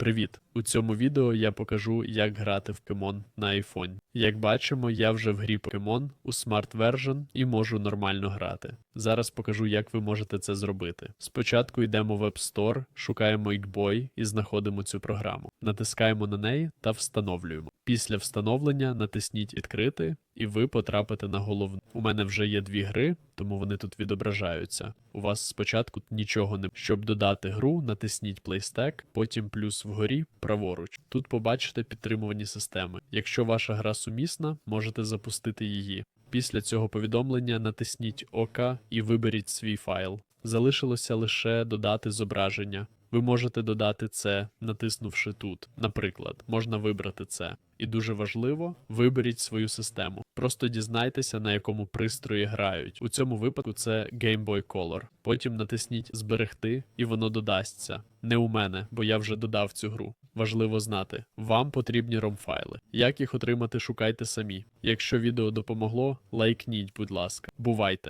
Привіт! У цьому відео я покажу, як грати в Pokemon на iPhone. Як бачимо, я вже в грі Pokemon у Smart Version і можу нормально грати. Зараз покажу, як ви можете це зробити. Спочатку йдемо в App Store, шукаємо Ікбой і знаходимо цю програму. Натискаємо на неї та встановлюємо. Після встановлення натисніть відкрити, і ви потрапите на головну. У мене вже є дві гри, тому вони тут відображаються. У вас спочатку нічого не щоб додати гру, натисніть PlayStack, потім плюс вгорі праворуч. Тут побачите підтримувані системи. Якщо ваша гра сумісна, можете запустити її. Після цього повідомлення натисніть ОК і виберіть свій файл. Залишилося лише додати зображення. Ви можете додати це, натиснувши тут. Наприклад, можна вибрати це. І дуже важливо, виберіть свою систему. Просто дізнайтеся, на якому пристрої грають. У цьому випадку це Game Boy Color. Потім натисніть Зберегти, і воно додасться. Не у мене, бо я вже додав цю гру. Важливо знати, вам потрібні ромфайли. Як їх отримати, шукайте самі. Якщо відео допомогло, лайкніть, будь ласка. Бувайте!